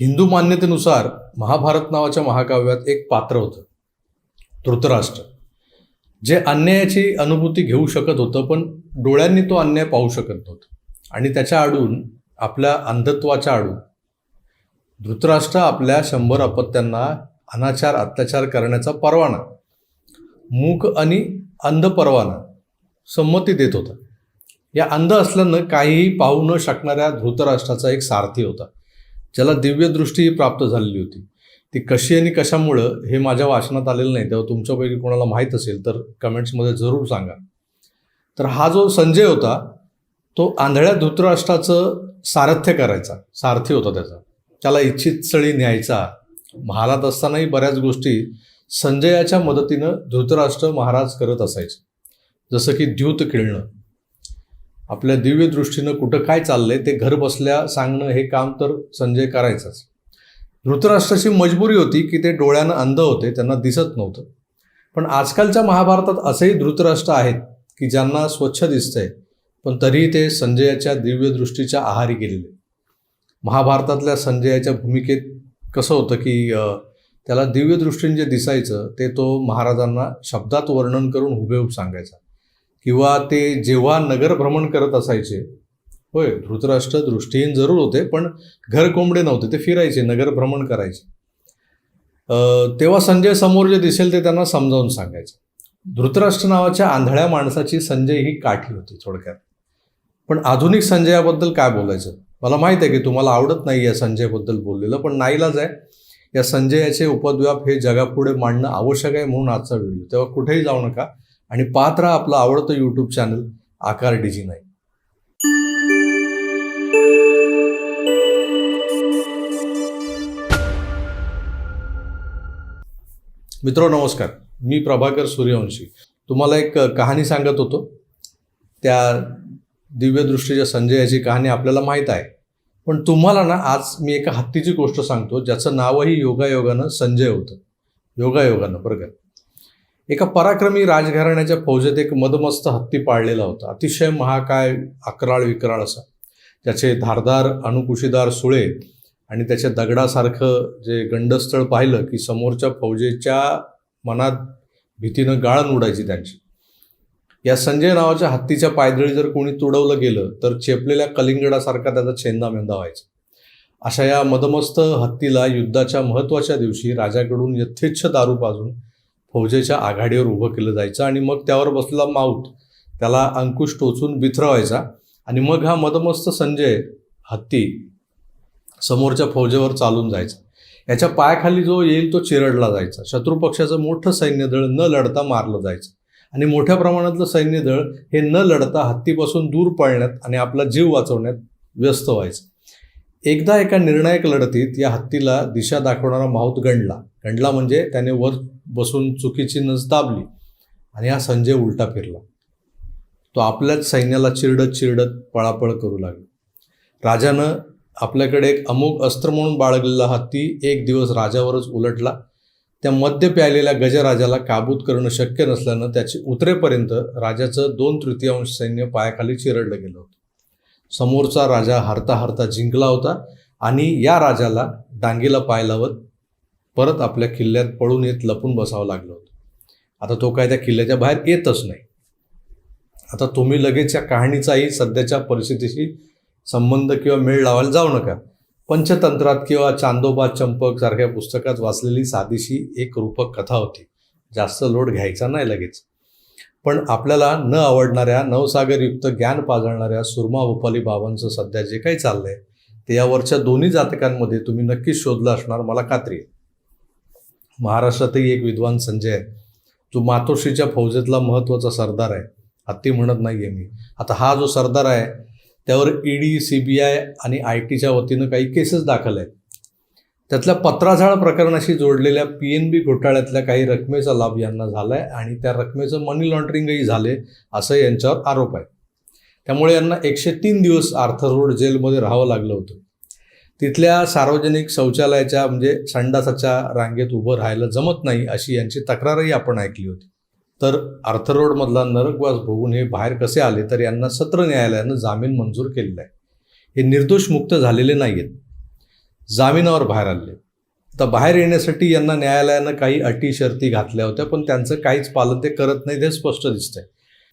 हिंदू मान्यतेनुसार महाभारत नावाच्या महाकाव्यात एक पात्र होतं. धृतराष्ट्र. जे अन्यायाची अनुभूती घेऊ शकत होतं पण डोळ्यांनी तो अन्याय पाहू शकत नव्हतं. आणि त्याच्या आडून आपल्या अंधत्वाच्या आडून धृतराष्ट्र आपल्या शंभर अपत्यांना अनाचार अत्याचार करण्याचा परवाना मूक आणि अंध परवाना संमती देत होता. या अंध असल्यानं काहीही पाहू न शकणाऱ्या धृतराष्ट्राचा एक सारथी होता. ज्याला दिव्यदृष्टी प्राप्त झालेली होती. ती कशी आणि कशामुळं हे माझ्या वाचनात आलेलं नाही तेव्हा तुमच्यापैकी कोणाला माहीत असेल तर कमेंट्समध्ये जरूर सांगा. तर हा जो संजय होता तो आंधळ्या धृतराष्ट्राचं सारथ्य करायचा सारथी होता त्याचा. त्याला इच्छित स्थळी न्यायचा. महालात असतानाही बऱ्याच गोष्टी संजयाच्या मदतीनं धृतराष्ट्र महाराज करत असायचे. जसं की द्यूत खेळणं आपल्या दिव्य दृष्टीनं कुठं काय चाललंय ते घर बसल्या सांगणं हे काम तर संजय करायचंच. धृतराष्ट्राची मजबुरी होती की ते डोळ्यानं अंध होते त्यांना दिसत नव्हतं. पण आजकालच्या महाभारतात असेही धृतराष्ट्र आहेत की ज्यांना स्वच्छ दिसतंय पण तरीही ते संजयाच्या दिव्य दृष्टीच्या आहारी गेलेले. महाभारतातल्या संजयाच्या भूमिकेत कसं होतं की त्याला दिव्यदृष्टीने जे दिसायचं ते तो महाराजांना शब्दात वर्णन करून हुबेहूब सांगायचा. किंवा ते जेव्हा नगर भ्रमण करत असायचे होय धृतराष्ट्र दृष्टीहीन जरूर होते पण घर कोंबडे नव्हते ते फिरायचे नगर भ्रमण करायचे. तेव्हा संजय समोर जे दिसेल ते त्यांना समजावून सांगायचे. धृतराष्ट्र नावाच्या आंधळ्या माणसाची संजय ही काठी होती थोडक्यात. पण आधुनिक संजयाबद्दल काय बोलायचं? मला माहीत आहे की तुम्हाला आवडत नाही या संजयबद्दल बोललेलं पण नाईलाज आहे. या संजयाचे उपद्व्याप हे जगापुढे मांडणं आवश्यक आहे म्हणून आजचा व्हिडिओ. तेव्हा कुठेही जाऊ नका. आणि पात्र आपलं आवडतं यूट्यूब चॅनल आकार डिजी नाही मित्र नमस्कार. मी प्रभाकर सूर्यवंशी. तुम्हाला एक कहाणी सांगत होतो. त्या दिव्यदृष्टीच्या संजयाची कहाणी आपल्याला माहीत आहे. पण तुम्हाला ना आज मी एका हत्तीची गोष्ट सांगतो ज्याचं नावही योगायोगानं संजय होतं. योगायोगानं बरं का? एका पराक्रमी राजघराण्याच्या फौजेत एक मदमस्त हत्ती पाळलेला होता. अतिशय महाकाय अकराळ विकराळ असा. त्याचे धारदार अणुकुशीदार सुळे आणि त्याच्या दगडासारखं जे गंडस्थळ पाहिलं की समोरच्या फौजेच्या मनात भीतीनं गाळण उडायची त्यांची. या संजय नावाच्या हत्तीच्या पायदळी जर कोणी तुडवलं गेलं तर चेपलेल्या कलिंगडासारखा त्याचा छेंदा मेंदा व्हायचा. अशा या मदमस्त हत्तीला युद्धाच्या महत्त्वाच्या दिवशी राजाकडून यथेच्छ दारू पाजून फौजेच्या आघाडीवर उभं केलं जायचं आणि मग त्यावर बसलेला माऊत. त्याला अंकुश टोचून बिथरवायचा आणि मग हा मदमस्त संजय हत्ती समोरच्या फौजेवर चालून जायचा. याच्या पायाखाली जो येईल तो चिरडला जायचा. शत्रुपक्षाचं मोठं सैन्यदळ न लढता मारलं जायचं. आणि मोठ्या प्रमाणातलं सैन्यदळ हे न लढता हत्तीपासून दूर पळण्यात आणि आपला जीव वाचवण्यात व्यस्त व्हायचं. एकदा एका निर्णायक लढतीत या हत्तीला दिशा दाखवणारा माऊत गंडला. गंडला म्हणजे त्याने वर बसून चुकीची नस दाबली आणि हा संजय उलटा फिरला. तो आपल्याच सैन्याला चिरडत चिरडत पळापळ करू लागला. राजानं आपल्याकडे एक अमोघ अस्त्र म्हणून बाळगलेला हत्ती एक दिवस राजावरच उलटला. त्या मद्य प्यायलेल्या गजराजाला काबूत करणं शक्य नसल्यानं त्याची उतरेपर्यंत राजाचं दोन तृतीयांश सैन्य पायाखाली चिरडलं गेलं होतं. समोरचा राजा हरता हरता जिंकला होता आणि या राजाला डांगीला पाय लावत परत आपल्या किल्ल्यात पळून येत लपून बसावं लागलं होतं. आता तो काय त्या किल्ल्याच्या बाहेर येतच नाही. आता तुम्ही लगेच या कहाणीचाही सध्याच्या परिस्थितीशी संबंध किंवा मेळ लावायला जाऊ नका. पंचतंत्रात किंवा चांदोबा चंपक सारख्या पुस्तकात वाचलेली साधीशी एक रूपक कथा होती. जास्त लोड घ्यायचा नाही लगेच. पण आपल्याला न आवडणाऱ्या नवसागरयुक्त ज्ञान पाजळणाऱ्या सुरमा भोपाली बाबांचं सध्या जे काही चाललंय ते यावरच्या दोन्ही जातकांमध्ये तुम्ही नक्कीच शोधलं असणार मला खात्री आहे. महाराष्ट्रातही एक विद्वान संजय आहे जो मातोश्रीच्या फौजेतला महत्त्वाचा सरदार आहे. हत्ती म्हणत नाही आहे मी. आता हा जो सरदार आहे त्यावर ईडी सी बी आय आणि आय टीच्या वतीनं काही केसेस दाखल आहेत. त्यातल्या पत्राझाळ प्रकरणाशी जोडलेल्या पी एन बी घोटाळ्यातल्या काही रकमेचा लाभ यांना झाला आहे आणि त्या रकमेचं मनी लॉन्ड्रिंगही झाले असं यांच्यावर आरोप आहे. त्यामुळे यांना एकशे तीन दिवस आर्थर रोड जेलमध्ये राहावं लागलं होतं. तिथल्या सार्वजनिक शौचालयाच्या म्हणजे संडासाच्या रांगेत उभं राहायला जमत नाही अशी यांची तक्रारही आपण ऐकली होती. तर आर्थर रोडमधला नरकवास भोगून हे बाहेर कसे आले तर यांना सत्र न्यायालयानं जामीन मंजूर केलेला आहे. हे निर्दोष मुक्त झालेले नाही आहेत जामिनावर बाहेर आले. तर बाहेर येण्यासाठी यांना न्यायालयानं काही अटी शर्ती घातल्या होत्या पण त्यांचं काहीच पालन ते करत नाही हे स्पष्ट दिसतंय.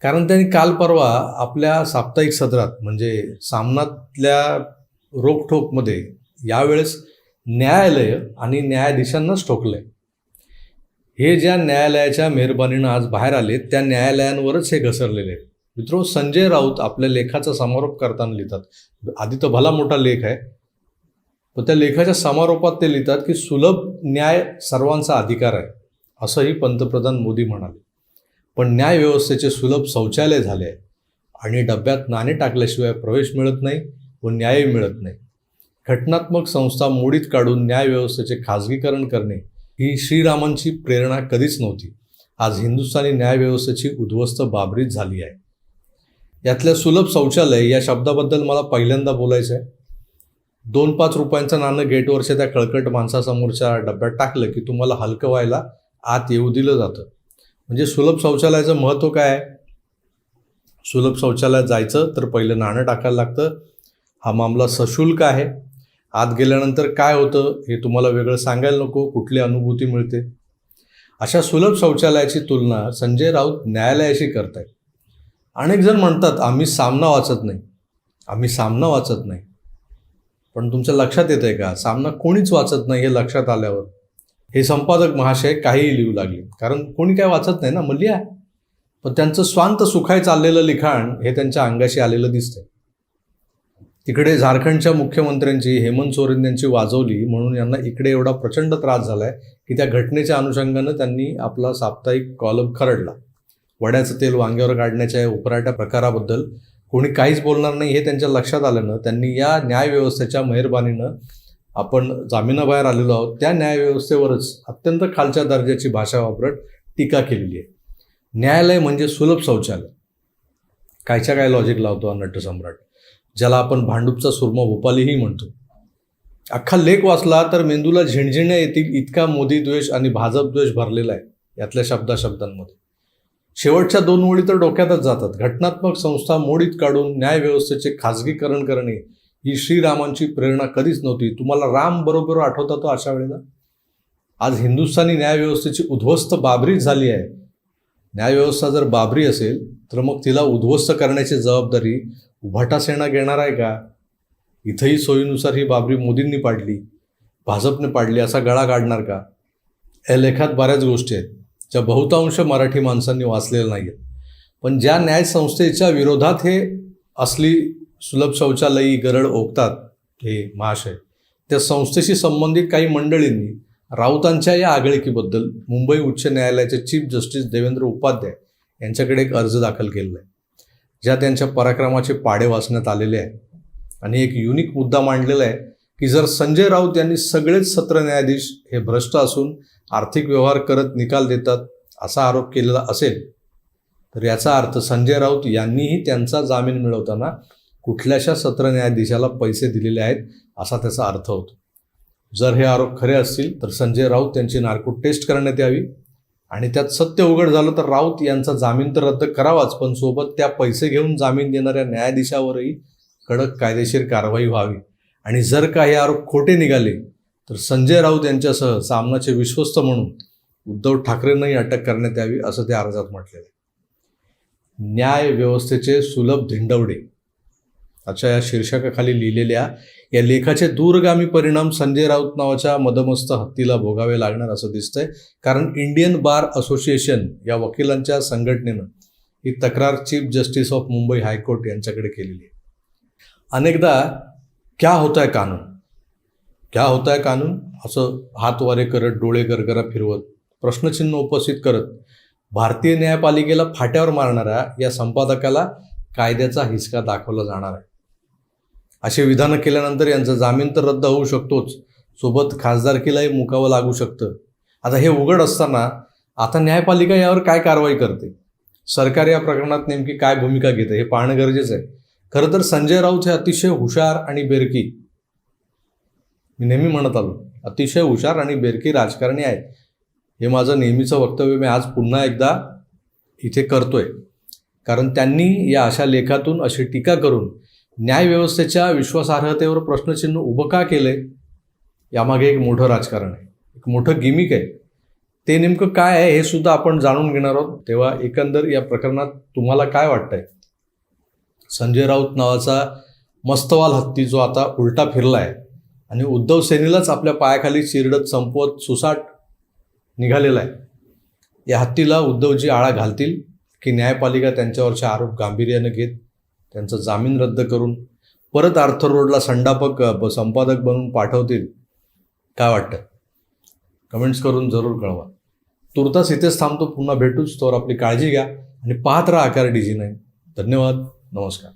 कारण त्यांनी काल परवा आपल्या साप्ताहिक सदरात म्हणजे सामनातल्या रोखठोकमध्ये यावेळेस न्यायालय आणि न्यायाधीशांनाच ठोकलं आहे हे ज्या न्यायालयाच्या मेहरबानीनं आज बाहेर आले त्या न्यायालयांवरच हे घसरलेले आहेत. मित्रो संजय राऊत आपल्या लेखाचा समारोप करताना लिहितात. आधी तर भला मोठा लेख आहे. पण त्या लेखाच्या समारोपात ते लिहितात की सुलभ न्याय सर्वांचा अधिकार आहे असंही पंतप्रधान मोदी म्हणाले. पण न्याय व्यवस्थेचे सुलभ शौचालय झाले आहे आणि डब्यात नाणे टाकल्याशिवाय प्रवेश मिळत नाही. व न्याय मिळत नाही. घटनात्मक संस्था मोडीत काढून न्याय व्यवस्थेचे खाजगीकरण करणे ही श्रीरामांची प्रेरणा कधीच नव्हती. आज हिंदुस्थानी न्यायव्यवस्थेची उद्ध्वस्त बाबरीत झाली आहे. यातल्या सुलभ शौचालय या शब्दाबद्दल मला पहिल्यांदा बोलायचं आहे. दोन पाच रुपयांचं नाणं गेटवरच्या त्या कळकट माणसासमोरच्या डब्यात टाकलं की तुम्हाला हलकं व्हायला आत येऊ दिलं जातं. म्हणजे सुलभ शौचालयाचं महत्त्व काय आहे? सुलभ शौचालयात जायचं तर पहिलं नाणं टाकायला लागतं. हा मामला सशुल्क आहे. आत गेल्यानंतर काय होतं हे तुम्हाला वेगळं सांगायला नको कुठली अनुभूती मिळते? अशा सुलभ शौचालयाची तुलना संजय राऊत न्यायालयाशी करतायत. अनेक जण म्हणतात आम्ही सामना वाचत नाही. आम्ही सामना वाचत नाही. पण तुमच्या लक्षात येत आहे का? सामना कोणीच वाचत नाही हे लक्षात आल्यावर. हे संपादक महाशय काहीही लिहू लागले. कारण कोणी काय वाचत नाही ना मग लिहा. पण त्यांचं स्वांत सुखाय चाललेलं लिखाण हे त्यांच्या अंगाशी आलेलं दिसतंय. तिकडे झारखंडच्या मुख्यमंत्र्यांची हेमंत सोरेन यांची वाजवली म्हणून यांना इकडे एवढा प्रचंड त्रास झाला आहे की त्या घटनेच्या अनुषंगानं त्यांनी आपला साप्ताहिक कॉलम खरडला. वड्याचं तेल वांग्यावर काढण्याच्या या उपराट्या प्रकाराबद्दल कोणी काहीच बोलणार नाही हे त्यांच्या लक्षात आल्यानं त्यांनी या न्यायव्यवस्थेच्या मेहरबानीनं आपण जामिनाबाहेर आलेलो आहोत. त्या न्यायव्यवस्थेवरच अत्यंत खालच्या दर्जाची भाषा वापरत टीका केलेली आहे. न्यायालय म्हणजे सुलभ शौचालय. कायच्या काय लॉजिक लावतो हा नटसम्राट? ज्याला आपण भांडूपचा सुरमा भोपालीही म्हणतो. अख्खा लेख वाचला तर मेंदूला झिणझिण्या येतील इतका मोदी द्वेष आणि भाजप द्वेष भरलेला आहे यातल्या शब्दाशब्दांमध्ये. शेवटच्या दोन ओळी तर डोक्यातच जातात. घटनात्मक संस्था मोडीत काढून न्यायव्यवस्थेचे खाजगीकरण करणे ही श्रीरामांची प्रेरणा कधीच नव्हती. तुम्हाला राम बरोबर आठवता तो अशा वेळेला? आज हिंदुस्थानी न्यायव्यवस्थेची उद्ध्वस्त बाबरी झाली आहे. न्यायव्यवस्था जर बाबरी असेल तर मग तिला उद्ध्वस्त करण्याची जबाबदारी उभाटा सेना घेणार आहे का? इथंही सोयीनुसार ही बाबरी मोदींनी पाडली भाजपने पाडली असा गळा काढणार का? या लेखात बऱ्याच गोष्टी आहेत ज्या बहुतांश मराठी माणसांनी वाचलेल्या नाही आहेत पण ज्या न्यायसंस्थेच्या विरोधात हे असली सुलभ शौचालयी गरड ओकतात हे महाशय त्या संस्थेशी संबंधित काही मंडळींनी राऊतांच्या या आगळीकीबद्दल मुंबई उच्च न्यायालयाचे चीफ जस्टिस देवेंद्र उपाध्याय यांच्याकडे एक अर्ज दाखल केलेला आहे. ज्या त्यांच्या पराक्रमाचे पाडे वाचण्यात आलेले आहे आणि एक युनिक मुद्दा मांडलेला आहे की जर संजय राऊत यांनी सगळेच सत्र न्यायाधीश हे भ्रष्ट असून आर्थिक व्यवहार करत निकाल देतात असा आरोप केलेला असेल तर याचा अर्थ संजय राऊत यांनीही त्यांचा जामीन मिळवताना कुठल्याशा सत्र न्यायाधीशाला पैसे दिलेले आहेत असा त्याचा अर्थ होतो. जर हे आरोप खरे असतील तर संजय राऊत त्यांची नार्को टेस्ट करण्यात यावी. आणि त्यात सत्य उघड झालं तर राऊत यांचा जामीन तर रद्द करावाच पण सोबत त्या पैसे घेऊन जामीन देणाऱ्या न्यायाधीशावरही कडक कायदेशीर कारवाई व्हावी. आणि जर का हे आरोप खोटे निघाले तर संजय राऊत यांच्यासह सामनाचे विश्वस्त म्हणून उद्धव ठाकरेंनाही अटक करण्यात यावी असं त्या अर्जात म्हटलेलं आहे. न्याय व्यवस्थेचे सुलभ धिंडवडे. अशा या शीर्षकाखाली लिहिलेल्या या लेखाचे दूरगामी परिणाम संजय राऊत नावाच्या मदमस्त हत्तीला भोगावे लागणार असं दिसतंय. कारण इंडियन बार असोसिएशन या वकिलांच्या संघटनेनं ही तक्रार chief justice of Mumbai high court यांच्याकडे केलेली आहे. अनेकदा क्या होता है कानून? क्या होता है कानून? असं हात वारे करत डोळे गरगरा फिरवत प्रश्नचिन्ह उपस्थित करत भारतीय न्यायपालिकेला फाट्यावर मारणाऱ्या या संपादकाला कायद्याचा हिसका दाखवला जाणार आहे. असे विधानं केल्यानंतर यांचा जामीन तर रद्द होऊ शकतोच. सोबत खासदारकीलाही मुकावं लागू शकतं. आता हे उघड असताना आता न्यायपालिका यावर काय कारवाई करते? सरकार या प्रकरणात नेमकी काय भूमिका घेते हे पाहणं गरजेचं आहे. खरं तर संजय राऊत हे अतिशय हुशार आणि बेरकी. मी नेहमी म्हणत आलो अतिशय हुशार आणि बेरकी राजकारणी आहेत हे माझं नेहमीचं वक्तव्य मी आज पुन्हा एकदा इथे करतोय. कारण त्यांनी या अशा लेखातून अशी टीका करून न्यायव्यवस्थेच्या विश्वासार्हतेवर प्रश्नचिन्ह उभं का केलं आहे यामागे एक मोठं राजकारण आहे. एक मोठं गिमिक आहे. ते नेमकं काय आहे हे सुद्धा आपण जाणून घेणार आहोत. तेव्हा एकंदर या प्रकरणात तुम्हाला काय वाटतंय? संजय राऊत नावाचा मस्तवाल हत्ती जो आता उलटा फिरला आहे आणि उद्धव सेनेलाच आपल्या पायाखाली चिरडत संपवत सुसाट निघालेला आहे. या हत्तीला उद्धवजी आळा घालतील की न्यायपालिका त्यांच्यावरचे आरोप गांभीर्यानं घेत त्यांचा जामीन रद्द करून परत आर्थर रोडला संडापक संपादक बनून पाठवतील. काय वाटतं? कमेंट्स करून जरूर कळवा. तुर्तास इथेच थांबतो. पुन्हा भेटूच तोवर आपली काळजी घ्या आणि पाहत राहा आकार डिझी नाही धन्यवाद. नमस्कार.